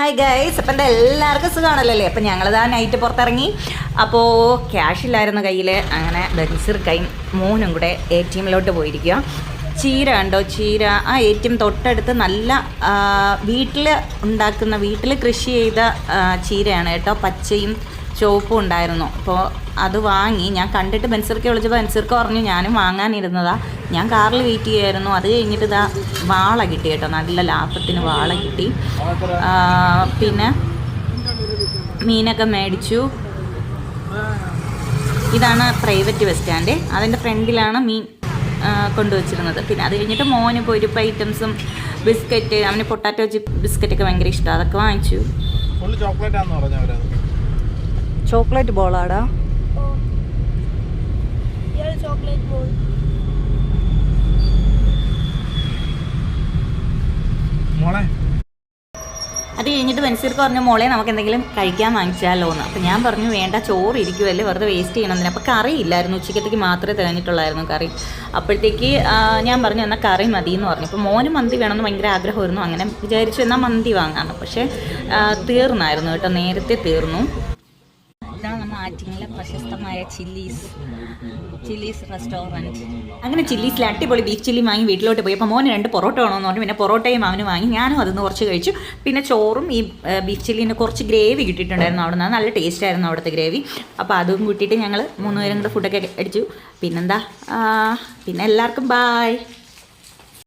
Hi guys അപ്പം എന്റെ എല്ലാവർക്കും സുഖമാണല്ലോ അപ്പം ഞങ്ങളിതാ നൈറ്റ് പുറത്തിറങ്ങി. അപ്പോൾ ക്യാഷ് ഇല്ലായിരുന്നു കയ്യിൽ അങ്ങനെ ബൻസിർ കൈ മോനും കൂടെ എ ടി എമ്മിലോട്ട് പോയിരിക്കുക ചീര ഉണ്ടോ ചീര. ആ എ ടി എം തൊട്ടടുത്ത് നല്ല വീട്ടിൽ ഉണ്ടാക്കുന്ന വീട്ടിൽ കൃഷി ചെയ്ത ചീരയാണ് കേട്ടോ. പച്ചയും ചുവപ്പും ഉണ്ടായിരുന്നു. അപ്പോൾ അത് വാങ്ങി. ഞാൻ കണ്ടിട്ട് ബെൻസിർക്ക് വിളിച്ചപ്പോൾ ബെൻസിർക്ക് പറഞ്ഞു ഞാനും വാങ്ങാനിരുന്നതാ. ഞാൻ കാറിൽ വെയിറ്റ് ചെയ്യായിരുന്നു അത് കഴിഞ്ഞിട്ട് ഇതാ വാള കിട്ടി കേട്ടോ. നല്ല ലാഭത്തിന് വാള കിട്ടി. പിന്നെ മീനൊക്കെ മേടിച്ചു. ഇതാണ് പ്രൈവറ്റ് ബസ് സ്റ്റാൻഡ്. അതിന്റെ ഫ്രണ്ടിലാണ് മീൻ കൊണ്ടുവച്ചിരുന്നത്. പിന്നെ അത് കഴിഞ്ഞിട്ട് മോന് പൊരിപ്പ് ഐറ്റംസും ബിസ്ക്കറ്റ് അവന് പൊട്ടാറ്റോ ചിപ്പ് ബിസ്ക്കറ്റൊക്കെ ഭയങ്കര ഇഷ്ടമാണ് അതൊക്കെ വാങ്ങിച്ചു. ചോക്ലേറ്റ് ആണെന്ന് പറഞ്ഞവരത് ചോക്ലേറ്റ് ബോളാടാ. ആടാ. മോളെ. അത് കഴിഞ്ഞിട്ട് മനസ്സിലേക്ക് പറഞ്ഞു മോളെ നമുക്ക് എന്തെങ്കിലും കഴിക്കാൻ വാങ്ങിച്ചാലോ എന്ന്. അപ്പം ഞാൻ പറഞ്ഞു വേണ്ട ചോറ് ഇരിക്കുമല്ലേ വെറുതെ വേസ്റ്റ് ചെയ്യണമെന്നില്ല അപ്പോൾ കറി ഇല്ലായിരുന്നു ഉച്ചക്കത്തേക്ക് മാത്രമേ തികഞ്ഞിട്ടുള്ളായിരുന്നു കറി. അപ്പോഴത്തേക്ക് ഞാൻ പറഞ്ഞു എന്നാൽ കറി മതി എന്ന് പറഞ്ഞു. അപ്പോൾ മോന് മന്തി വേണമെന്ന് ഭയങ്കര ആഗ്രഹമായിരുന്നു അങ്ങനെ വിചാരിച്ചു എന്നാൽ മന്തി വാങ്ങാമെന്ന് പക്ഷേ തീർന്നായിരുന്നു കേട്ടോ നേരത്തെ തീർന്നു. ഇതാണ് നമ്മൾ ആറ്റിങ്ങിലെ പ്രശസ്തമായ ചില്ലീസ് ചില്ലീസ് റെസ്റ്റോറന്റ്. അങ്ങനെ ചില്ലീസിൽ അടിപൊളി ബീഫ് ചില്ലി വാങ്ങി വീട്ടിലോട്ട് പോയി. അപ്പോൾ മോന് രണ്ട് പൊറോട്ട വേണമെന്ന് പറഞ്ഞു. പിന്നെ പൊറോട്ടയും അവന് വാങ്ങി. ഞാനും അതൊന്ന് കുറച്ച് കഴിച്ചു. പിന്നെ ചോറും ഈ ബീഫ് ചില്ലീന്റെ കുറച്ച് ഗ്രേവി കിട്ടിയിട്ടുണ്ടായിരുന്നു അവിടെ നിന്ന് നല്ല ടേസ്റ്റ് ആയിരുന്നു അവിടുത്തെ ഗ്രേവി അപ്പോൾ അതും കൂട്ടിയിട്ട് ഞങ്ങൾ മൂന്നുപേരും കൂടെ ഫുഡൊക്കെ അടിച്ചു. പിന്നെന്താ? പിന്നെ എല്ലാവർക്കും ബായ്